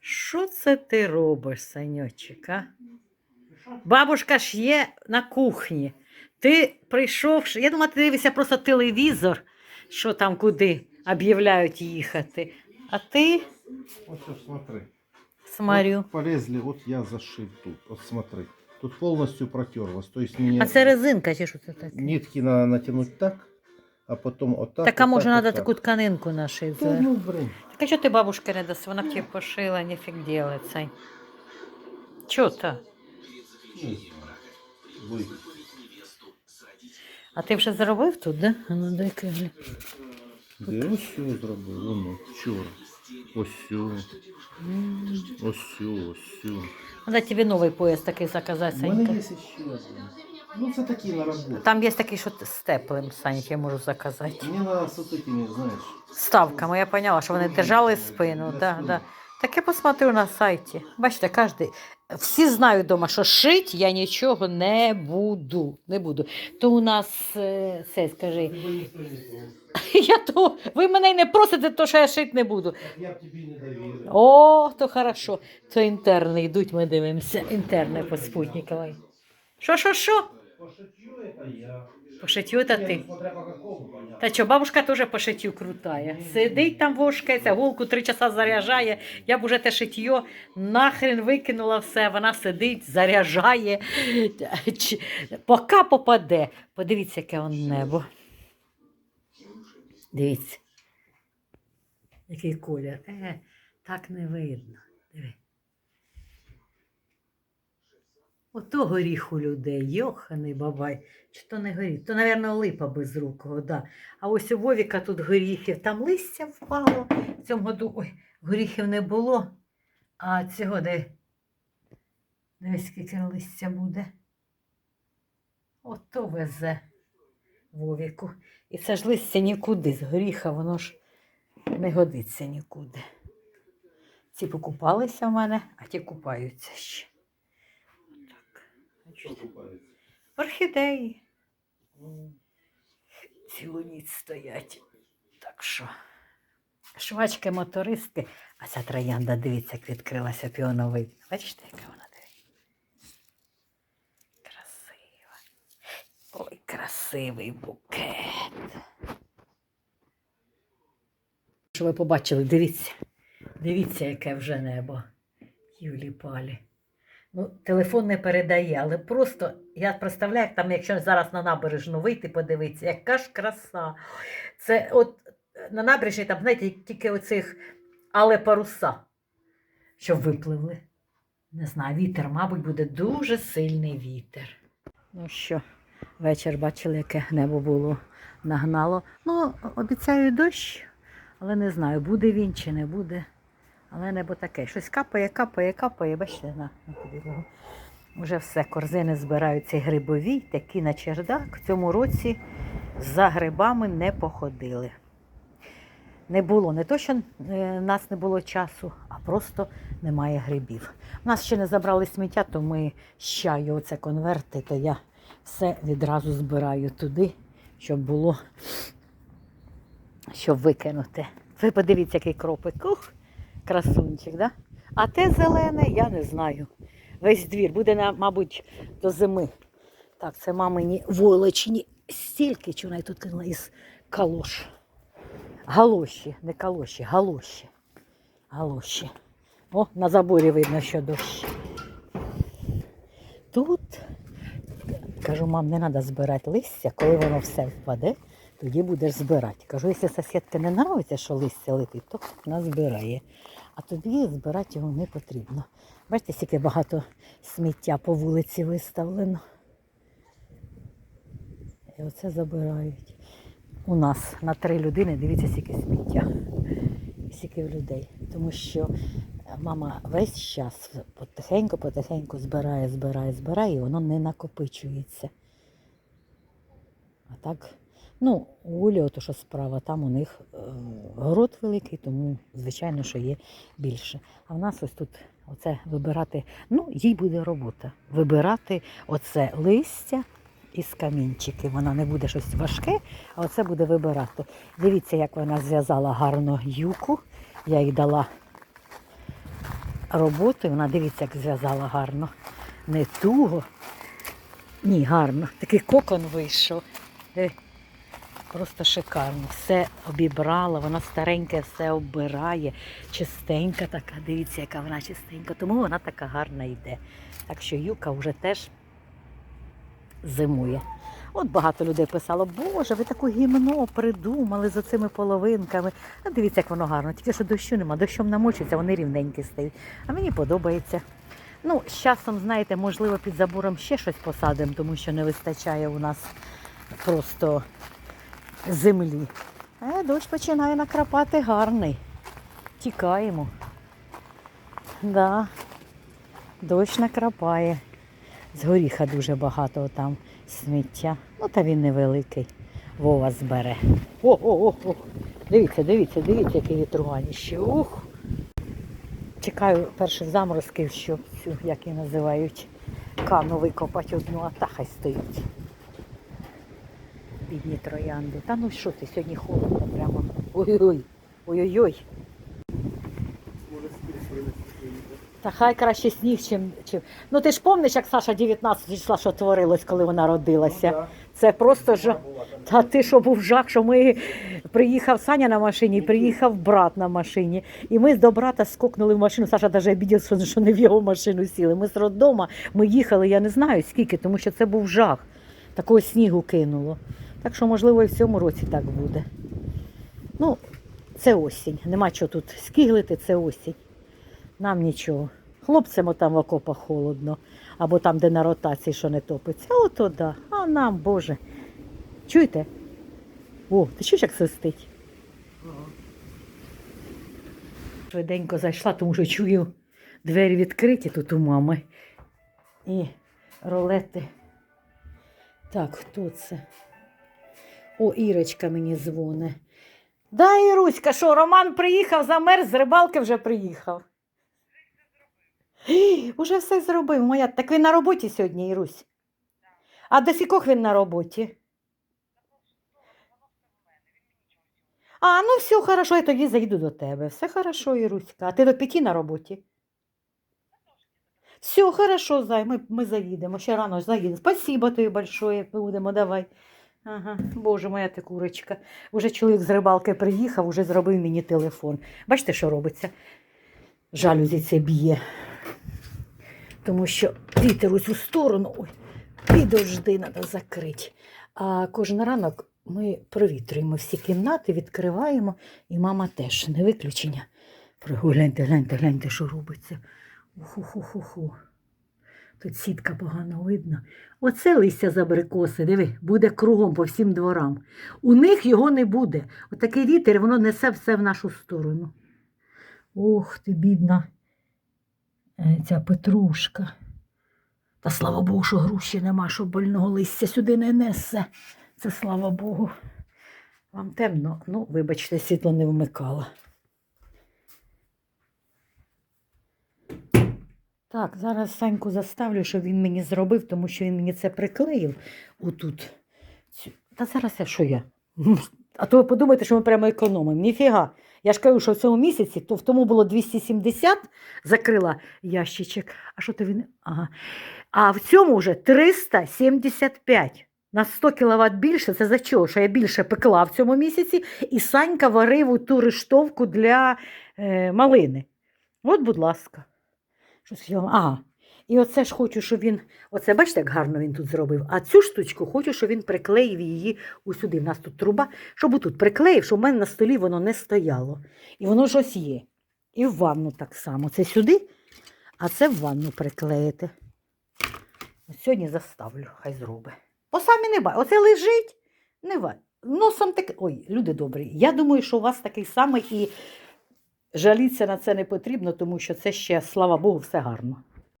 Що це ти робиш, Саньочек, а? Бабушка ж є на кухні. Ти прийшов, я думала, ти дивишся просто телевізор, що там куди об'являють їхати. А ти сейчас смотри. смотрю. Вот полезли, вот я зашил тут. Вот смотри. Тут полностью протерлось. То есть мне А це резинка, чи що це таке? нитки надо натянуть так, а потом вот так. А може, треба таку тканинку нашити. Да ну, блин. Так а що ти бабушка не дасть? Вона б тебе пошила, нефіг делать, Сань. Чого то? А ти вже заробив тут, да? А ну дай гляну. Да ось все зробив, воно, вчора. Ось сю, ось. Треба тобі новий пояс такий заказати, У мене Санька. є ще один. Ну це такі на роботу. Там є такий, що з теплим, Санька, я можу заказати. Мені надо з знаєш. Ставками, я поняла, що вони держали спину. Да, да. Так я посмотрю на сайті. Бачите, кожен. Всі знають вдома, що шить я нічого не буду. Не буду. То у нас е, це скажи. Я то, ви мене й не просите, то що я шити не буду. Я б тобі не довірив. О, то хорошо. То інтерни йдуть, ми дивимося. Інтерни по спутниковій. Що, що, що? Пошутю, это я. По та по що, бабушка теж по шиттю крутая. Сидить там вошкається, голку три часа заряджає. Я б уже те шиття нахрен викинула все. Вона сидить, заряджає. Поки попаде. Подивіться, яке он небо. Дивіться. Який колір. Е, так не видно. Диви. Ото горіх у людей, йоханий бабай. Чи то не горіх? То, мабуть, липа безрукого, да. А ось у Вовіка тут горіхів, там листя впало. В цьому году ой, горіхів не було. А цього де. Дивись, скільки листя буде. Ото везе Вовіку. І це ж листя нікуди з горіха, воно ж не годиться нікуди. Ці покупалися в мене, а ті купаються ще. Що купається? Орхідеї. Цілу ніч стоять. Так що. Швачки мотористки, а ця троянда, дивіться, як відкрилася піоновий. Бачите, яка вона дивіться? Красива. Ой, красивий букет. Що ви побачили, дивіться. Дивіться, яке вже небо. Юлі палі. Ну, телефон не передає, але просто я представляю, як там, якщо зараз на набережну вийти, подивитися, яка ж краса. Це от е, на набережні там, знаєте, тільки оцих але паруса, що випливли. Не знаю, вітер, мабуть, буде дуже сильний вітер. Ну що, вечір бачили, яке небо було нагнало. Ну, обіцяю дощ, але не знаю, буде він чи не буде. Але небо таке. Щось капає, капає, капає. Бачите, на, на підлогу. Уже все, корзини збираються грибові, такі на чердак. В цьому році за грибами не походили. Не було не то, що е, нас не було часу, а просто немає грибів. У нас ще не забрали сміття, то ми з чаю, оце конверти, то я все відразу збираю туди, щоб було, щоб викинути. Ви подивіться, який кропик. Ух, красунчик, да? А те зелене, я не знаю. Весь двір буде, мабуть, до зими. Так, це мамині волочні стільки, чи вона тут кинула із калош. Галоші, не калоші, галоші. Галоші. О, на заборі видно, що дощ. Тут, кажу, мам, не треба збирати листя, коли воно все впаде, тоді будеш збирати. Кажу, якщо сусідці не подобається, що листя летить, то вона збирає. А тобі збирати його не потрібно. Бачите, скільки багато сміття по вулиці виставлено. І оце забирають. У нас на три людини, дивіться, скільки сміття. Скільки людей. Тому що е, мама весь час потихеньку-потихеньку збирає, збирає, збирає, і воно не накопичується. А так, ну, Олі, ото що справа, там у них е, город великий, тому, звичайно, що є більше. А в нас ось тут оце вибирати, ну, їй буде робота. Вибирати оце листя із камінчиків. Вона не буде щось важке, а оце буде вибирати. Дивіться, як вона зв'язала гарно юку. Я їй дала роботу, вона дивіться, як зв'язала гарно. Не туго. Ні, гарно. Такий кокон вийшов. Просто шикарно. Все обібрала, вона стареньке все оббирає, чистенька така. Дивіться, яка вона чистенька. Тому вона така гарна йде. Так що юка вже теж зимує. От багато людей писало, Боже, ви таку гімно придумали з оцими половинками. А дивіться, як воно гарно. Тільки що дощу нема, дощом намочиться, вони рівненькі стають. А мені подобається. Ну, з часом, знаєте, можливо, під забором ще щось посадимо, тому що не вистачає у нас просто землі. Е, дощ починає накрапати гарний. Тікаємо. Да. Дощ накрапає. З горіха дуже багато там сміття. Ну, та він невеликий. Вова збере. О, о, о, о. Дивіться, дивіться, дивіться, яке вітруганіще. Ух. Чекаю перших заморозків, щоб як її називають, кану викопати одну, а та хай стоїть. Бідні троянди. Та ну що ти, сьогодні холодно прямо. Ой-ой-ой. Ой-ой-ой. Та хай краще сніг, чим, чим. Ну ти ж пам'ятаєш, як Саша 19 числа, що творилось, коли вона родилася. Це просто ж. Та ти що був жах, що ми приїхав Саня на машині, приїхав брат на машині. І ми до брата скокнули в машину. Саша навіть обідів, що- що не в його машину сіли. Ми з роддома, ми їхали, я не знаю скільки, тому що це був жах. Такого снігу кинуло. Так що, можливо, і в цьому році так буде. Ну, це осінь. Нема чого тут скиглити, це осінь. Нам нічого. Хлопцям там в окопах холодно, або там, де на ротації, що не топиться. Ото да. А нам, Боже. Чуєте? О, ти чуєш, як свистить? Швиденько зайшла, тому що чую двері відкриті тут у мами. І ролети. Так, хто це? О, Ірочка мені дзвоне. Да, Іруська, що, Роман приїхав, замерз, з рибалки вже приїхав. Уже все зробив, моя. Так він на роботі сьогодні, Ірусь. А до сікох він на роботі? А, ну все хорошо, я тоді зайду до тебе. Все хорошо, Іруська. А ти до п'яті на роботі? Все, хорошо, зай, ми, ми заїдемо. Ще рано заїдемо. Спасибо тобі большое. Будемо, давай. Ага, боже моя ти курочка. Уже чоловік з рибалки приїхав, уже зробив мені телефон. Бачите, що робиться? Жалюзі це б'є. Тому що вітер у цю сторону. Ой, підожди, треба закрити. А кожен ранок ми провітрюємо всі кімнати, відкриваємо, і мама теж не виключення. Гляньте, гляньте, гляньте, що робиться. Уху-ху-ху-ху. Тут сітка погано видно. Оце листя з абрикоси, диви, буде кругом по всім дворам. У них його не буде. Отакий вітер, воно несе все в нашу сторону. Ох ти, бідна е, ця петрушка. Та слава Богу, що груші нема, що больного листя сюди не несе. Це слава Богу. Вам темно, ну, вибачте, світло не вмикала. Так, зараз Саньку заставлю, щоб він мені зробив, тому що він мені це приклеїв отут. Та зараз я що я? А то ви подумаєте, що ми прямо економимо. Ніфіга. Я ж кажу, що в цьому місяці, то в тому було 270, закрила ящичок. А що то він? Ага. А в цьому вже 375. На 100 кВт більше. Це за чого? Що я більше пекла в цьому місяці, і Санька варив у ту рештовку для е, малини. От, будь ласка. Щось я... Ага. І оце ж хочу, щоб він. Оце бачите, як гарно він тут зробив. А цю штучку хочу, щоб він приклеїв її усюди. У нас тут труба, щоб отут приклеїв, щоб у мене на столі воно не стояло. І воно ж ось є. І в ванну так само. Це сюди, а це в ванну приклеїти. Ось Сьогодні заставлю, хай зробить. Бо самі не бачу. Оце лежить, не бачу. Носом таке. Ой, люди добрі. Я думаю, що у вас такий самий і жалітися на це не потрібно, тому що це ще, слава Богу, все гарно.